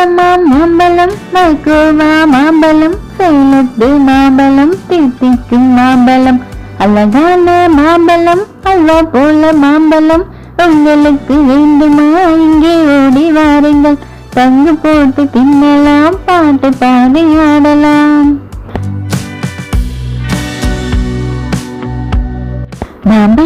மாம்பழமா மாம்பழம் மைக்கோவா மாம்பழம் சேலத்து மாம்பழம் தித்திக்கும் மாம்பழம் அழகான மாம்பழம் அல்வா போல மாம்பழம் உங்களுக்கு வேண்டுமா? இங்கே ஓடி வாருங்கள். பங்கு போட்டு தின்னலாம் பாட்டு பாடி ஆடலாம்.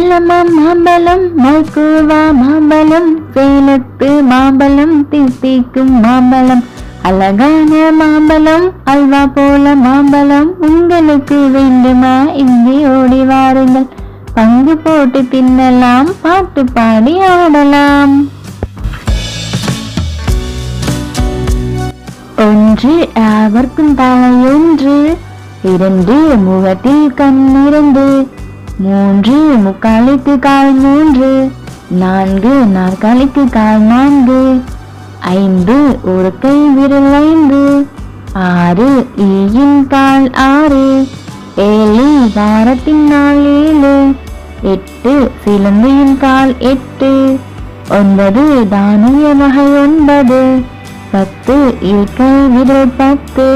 மாம்பழமா மாம்பழம் மைக்கூவா மாம்பழம் சேலத்து மாம்பழம் தித்திக்கும் மாம்பழம். அழகான மாம்பழம் அல்வா போல மாம்பழம் உங்களுக்கு வேண்டுமா? இங்கே ஓடி வாருங்கள். பங்கு போட்டு தின்னலாம் பாட்டு பாடி ஆடலாம். ஒன்று அவர்க்கும் தலையொன்று இரண்டு முகத்தில் கண்ணிரண்டு மூன்று முக்காலுக்கு கால் மூன்று நான்கு நாற்காலிக்கு கால் நான்கு ஐந்து ஒரு கை விரல் ஐந்து ஆறு ஈயின் கால் ஆறு ஏழு வாரத்தின் நாள் ஏழு எட்டு சிலந்தையின் கால் எட்டு ஒன்பது தானிய வகை ஒன்பது பத்து இருக்கை விரல் பத்து.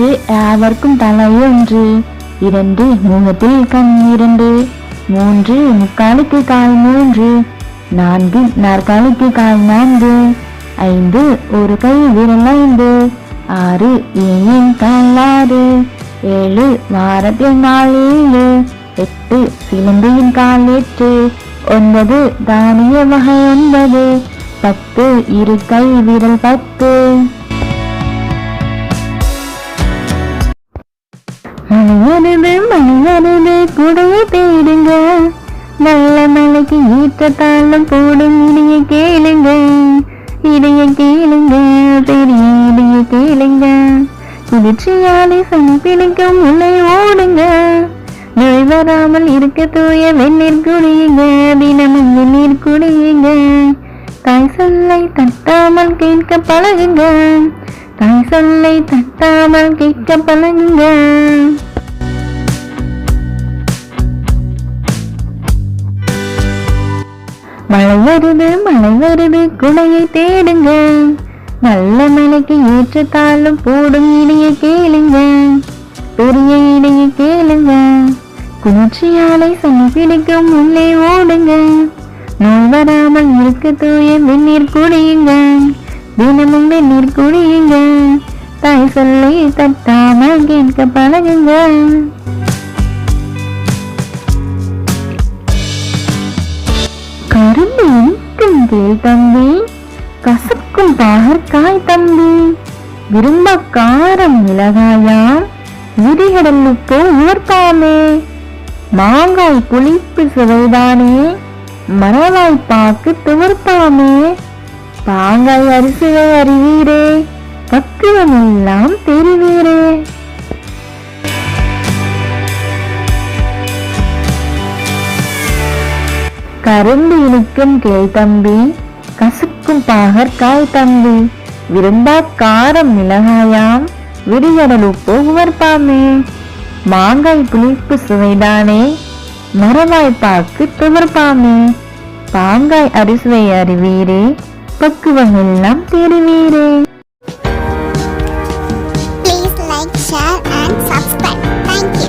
ஒன்று அவர்க்கும் தலை ஒன்று. இரண்டு முகத்தில் கண் இரண்டு. மூன்று முக்காலுக்கு கால் மூன்று. நான்கு நாற்காலிக்கு கால் நான்கு. ஐந்து ஒரு கை விரல் ஐந்து. ஆறு ஏன் கால் ஆறு. ஏழு வாரத்தில் நாள் ஏழு. எட்டு சிலந்தையின் கால் எட்டு. ஒன்பது தானிய வகை ஒன்பது. பத்து இரு கை விரல் பத்து. வருது வருது குடையை தேடுங்க. நல்ல மழைக்கு ஈற்றத்தாலும் போடும் இடைய கேளுங்க. இடைய கேளுங்க பெரிய இடைய கேளுங்க. குளிர்ச்சியாலே சனி பிடிக்கும் உள்ளே ஓடுங்க. நோய் வராமல் இருக்க தூய வெந்நீர் குடியுங்க. தினமும் வெந்நீர் குடியுங்க. தாய் சொல்லை தட்டாமல் கேட்க பழகுங்க. தாய் சொல்லை தட்டாமல் கேட்க பழகுங்க. மழை வருது மழை வருது குடையை தேடுங்க. நல்ல மலைக்கு ஏற்றத்தாலும் போடும் இடைய கேளுங்க. பெரிய இடைய கேளுங்க. குளிர்ச்சியாலை சனி பிடிக்கும் உள்ளே ஓடுங்க. நோய் வராமல் இருக்க தூய வெந்நீர் குடியுங்க. தினமும் வெந்நீர் குடியுங்க. தாய் சொல்லை தட்டாமல் கேட்க பழகுங்க. கரும்பு இனிக்கும் கேள் தம்பி கசக்கும் பாகற்காய் தம்பி விரும்ப காரம் மிளகாயாம் விரிகடலுக்கு உயர்த்தாமே மாங்காய் புளிப்பு சுவைதானே மரவாய் பாக்கு துவர்த்தாமே பாங்காய் அரிசியை அறிவீரே பக்குவம் எல்லாம் தெரிவீரே. கரும்பு இனிக்கும் கேள் தம்பி கசுக்கும் பாகற்காய் தம்பி விரும்பா காரம் மிளகாயாம் விடியடல் உப்பு உவர்ப்பாமே. மாங்காய் புளிப்பு சுவைதானே மரவாய்ப்பாக்கு துவர்ப்பாமே. பாங்காய் அரிசுவை அறிவீரே பக்குவமெல்லாம் தெரிவீரே